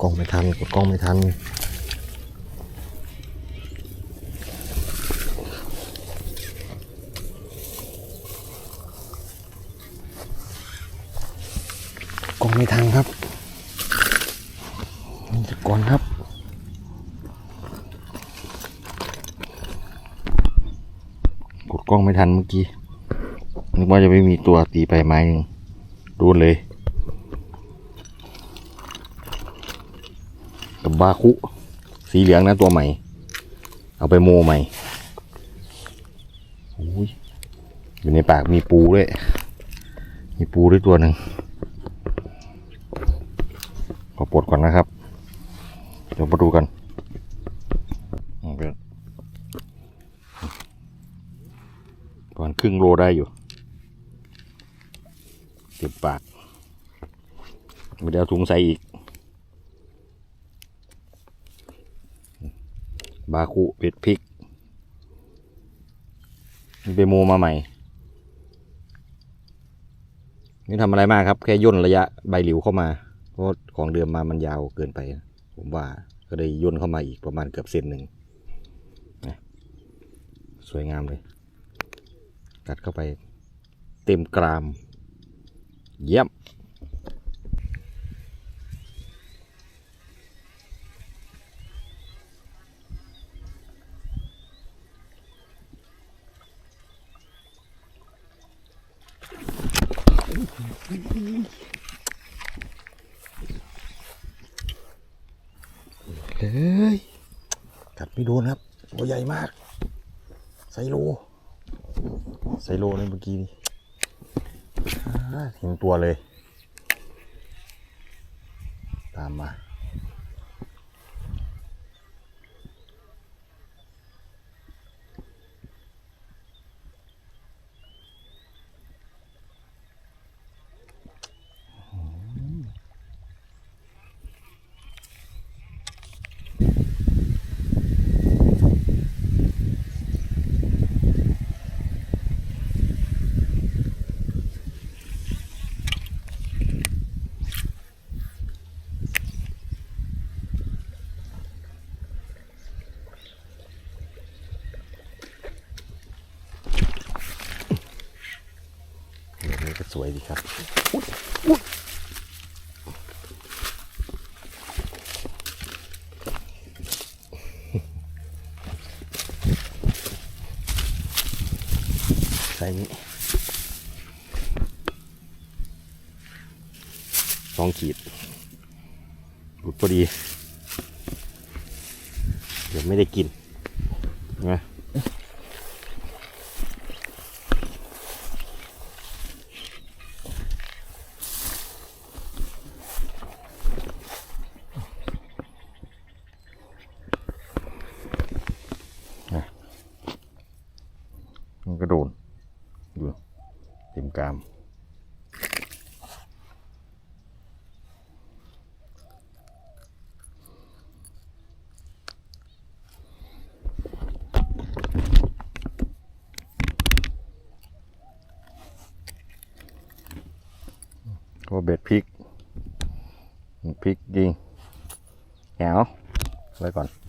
กล้องไม่ทันกดกล้องไม่ทันกล้องไม่ทันครับจะก่อนครับกดกล้องไม่ทันเมื่อกี้นึกว่าจะไม่มีตัวตีไปไม้หนึ่งโดนเลย กับบาคุ สีเหลืองนะตัวใหม่ เอาไปโมใหม่อยู่ในปากมีปูด้วย มีปูด้วยตัวหนึ่งขอปลดก่อนนะครับ เดี๋ยวมาดูกันอืมเป็นประมาณครึ่งโลได้อยู่เต็มปากไม่ได้เอาถุงใส่อีก บาคุเป็ดพริกไปโมมาใหม่ นี่ทำอะไรมากครับ แค่ย่นระยะใบหลิวเข้ามา เพราะของเดิมมามันยาวเกินไป ผมว่าก็เลยย่นเข้ามาอีกประมาณเกือบเซนหนึ่งนะสวยงามเลย กัดเข้าไปเต็มกราม เยี่ยม เฮ้ยกัดไม่โดนครับตัวใหญ่มากไซโลไซโลเลยเมื่อกี้นี่เห็นตัวเลย ตามมา เดี๋ย วนี้ก็สวยดีครับอุ๊ยอุ๊ยใส่นี้สองขีดหลุดพอดี เดี๋ยวไม่ได้กินนะ มันก็โดนดูเต็ม กรามก็เบ็ดพริกพริกยิงแหวไว้ก่อน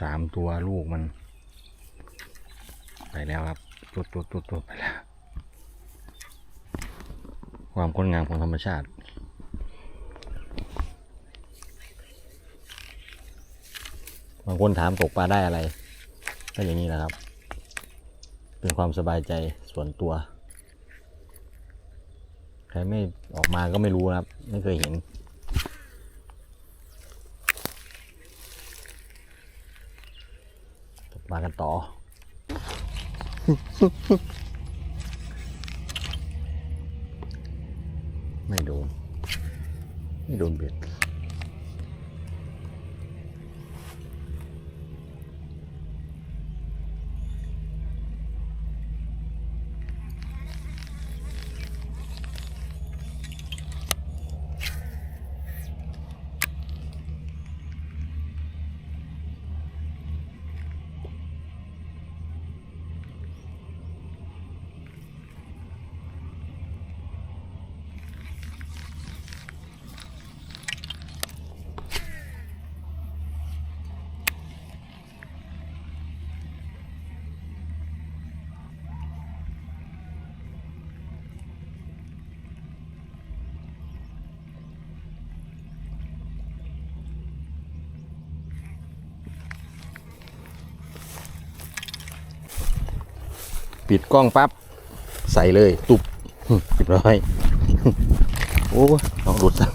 สามตัวลูกมัน ไปแล้วครับตัวตัวตัวตัวไปแล้ว ความงดงามของธรรมชาติบางคนถามตกปลาได้อะไร ก็อย่างนี้แหละครับ เป็นความสบายใจส่วนตัวใครไม่ออกมาก็ไม่รู้นะครับ ไม่เคยเห็น มากันต่อ ไม่โดน ไม่โดนเบ็ด ปิดกล้องปั๊บใส่เลย ตุบเรียบร้อย โอ้ลองดูดซะ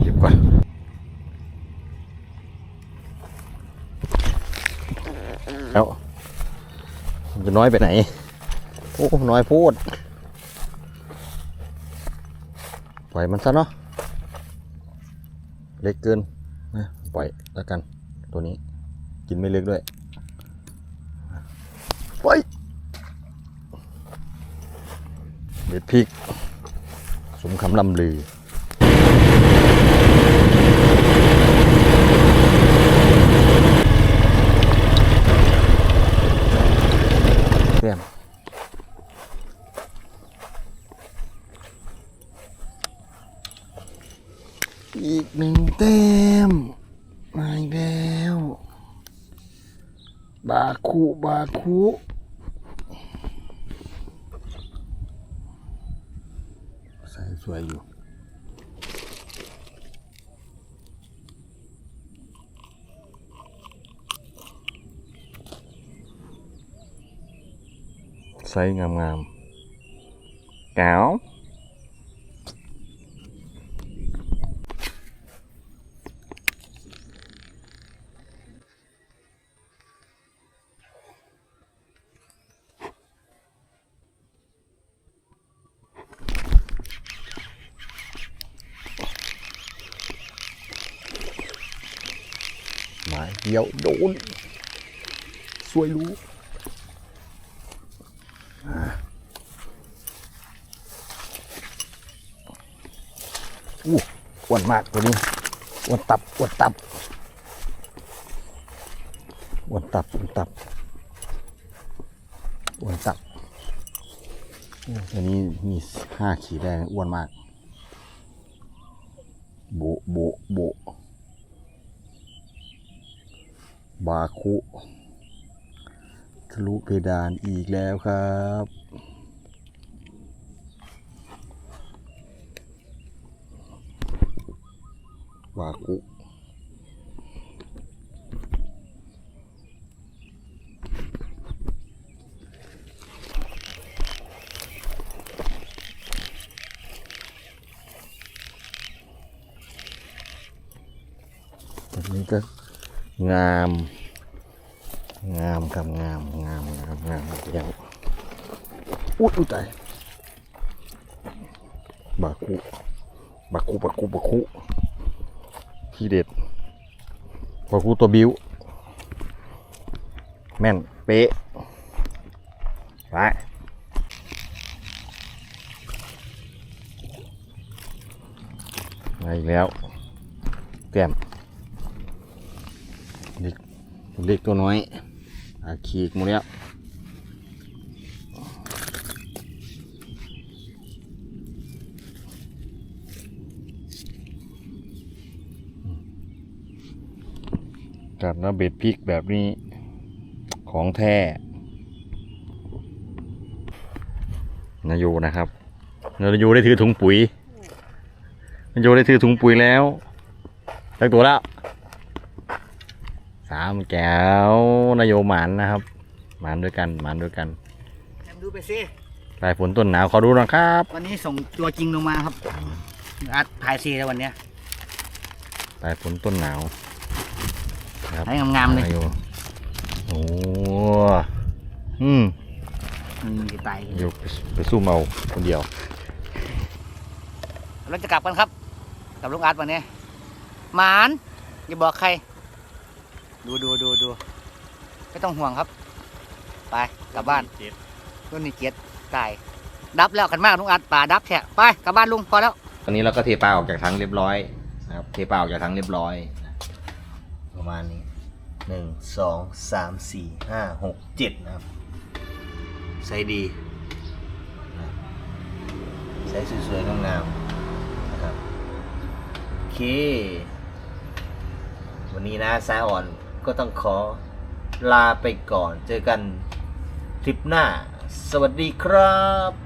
เก็บก่อนแล้วนจะน้อยไปไหน โอ้น้อยพูดปล่อยมันซะเนาะเล็กเกินนะปล่อยแล้วกัน ตัวนี้กินไม่เล็กด้วย ไป เบ็ดพริก สมคำลำลือเพื่อนอีกหนึ่งเต็มมาแล้ว บาคุ บาคุใส่สวยอยู่ไซส์งามๆแก้ว ดียว โดน สวยรู้อู้อ้วนมากตัวนี้อ้วนตับอ้วนตับอ้วนตับอ้วนตับอ้วนตับโอ้อันนี้มีห้าขีดได้อ้วนมาก โบโบะโบาคุทะลุเพดานอีกแล้วครับวากุแบบนี้ก็ งาม งามครับงามงามงามงามเดียวอุ๊ยอุ๊ยตายบาคุบาคุบาคุบาคุทีเด็ดพอกูตัวบิวแม่น เป๊ะไปมาอีกแล้วแก้ม เด็กเด็กตัวน้อยอาขีกหมดแล้วจัดนะเบ็ดพริกแบบนี้ของแท้นายโยนะครับนายโยได้ถือถุงปุ๋ยนายโยได้ถือถุงปุ๋ยแล้วตั้งตัวแล้ว แก้วนายโยหมานนะครับ หมานด้วยกันหมานด้วยกันดูไปสิปลายฝนต้นหนาวขอดูหนะครับ วันนี้ส่งตัวจริงลงมาครับอัดถ่ายซีแล้ววันเนี้ยปลายฝนต้นหนาวครับให้งามๆเลยนายโยโอ้อืมอืมจะตายโยไปไปสู้เมาคนเดียวเราจะกลับกันครับ กับลุงอาร์ตวันนี้หมานอย่าบอกใคร ดูดูดูดูไม่ต้องห่วงครับ ไปกลับบ้านรุ่นนี้เกียรติตายดับแล้วกันมากลุงอาร์ตป่าดับแฉะไปกลับบ้านลุงพอแล้วตอนนี้เราก็เทปลาออกจากถังเรียบร้อยนะครับเทปลาออกจากถังเรียบร้อยนะประมาณนี้หนึ่งสองสามสี่ห้าหกเจ็ดนะครับใส่ดีนะใส่สวยๆงามๆนะครับโอเค วันนี้นะสายอ่อน ก็ต้องขอลาไปก่อน เจอกันทริปหน้า สวัสดีครับ